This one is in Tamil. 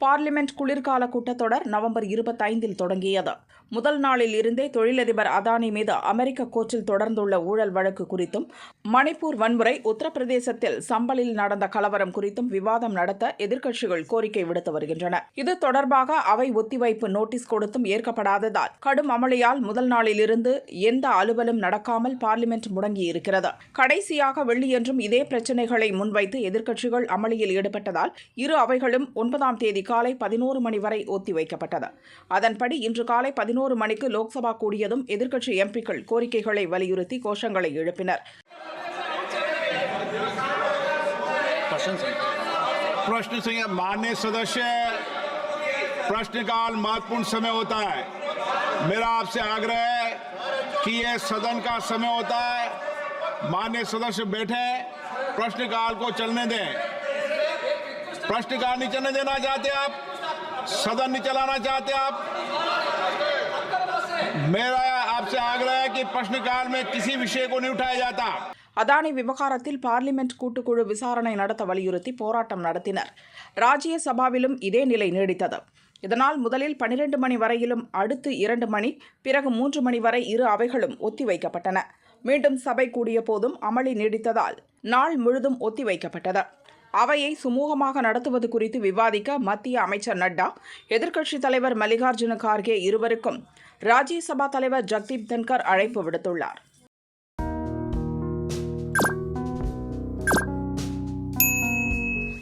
பார்லிமெண்ட் குளிர்கால கூட்டத்தொடர் நவம்பர் இருபத்தைந்தில் தொடங்கியது. முதல் நாளில் இருந்தே தொழிலதிபர் அதானி மீது அமெரிக்க கோர்ட்டில் தொடர்ந்துள்ள ஊழல் வழக்கு குறித்தும் மணிப்பூர் வன்முறை உத்தரப்பிரதேசத்தில் சம்பலில் நடந்த கலவரம் குறித்தும் விவாதம் நடத்த எதிர்க்கட்சிகள் கோரிக்கை விடுத்து வருகின்றன. இது தொடர்பாக அவை ஒத்திவைப்பு நோட்டீஸ் கொடுத்தும் ஏற்கப்படாததால் கடும் அமளியால் முதல் நாளிலிருந்து எந்த அலுவலும் நடக்காமல் பார்லிமெண்ட் முடங்கியிருக்கிறது கடைசியாக வெள்ளியன்றும் இதே பிரச்சினைகளை முன்வைத்து எதிர்க்கட்சிகள் அமளியில் ஈடுபட்டதால் இரு அவைகளும் ஒன்பதாம் தேதி காலை பதினோரு மணி வரை ஒத்திவைக்கப்பட்டது அதன்படி இன்று காலை பதினோரு மணிக்கு லோக்சபா கூடியதும் எதிர்க்கட்சி எம்பிக்கள் கோரிக்கைகளை வலியுறுத்தி கோஷங்களை எழுப்பினர் प्रश्न संख्या मान्य सदस्य प्रश्नकाल महत्वपूर्ण समय होता है मेरा आपसे आग्रह है कि यह सदन का समय होता है मान्य सदस्य बैठे प्रश्नकाल को चलने दें प्रश्नकाल नहीं चलने देना चाहते आप सदन नहीं चलाना चाहते आप मेरा आपसे आग्रह है कि प्रश्नकाल में किसी विषय को नहीं उठाया जाता அதானி விவகாரத்தில் பார்லிமெண்ட் கூட்டுக்குழு விசாரணை நடத்த வலியுறுத்தி போராட்டம் நடத்தினர் ராஜ்யசபாவிலும் இதே நிலை நீடித்தது இதனால் முதலில் பனிரெண்டு மணி வரையிலும் அடுத்து இரண்டு மணி பிறகு மூன்று மணி வரை இரு அவைகளும் ஒத்திவைக்கப்பட்டன மீண்டும் சபை கூடிய போதும் அமளி நீடித்ததால் நாள் முழுதும் ஒத்திவைக்கப்பட்டது அவையை சுமூகமாக நடத்துவது குறித்து விவாதிக்க மத்திய அமைச்சர் நட்டா எதிர்க்கட்சித் தலைவர் மல்லிகார்ஜுன கார்கே இருவருக்கும் ராஜ்யசபா தலைவர் ஜக்தீப் தன்கர் அழைப்பு விடுத்துள்ளார்.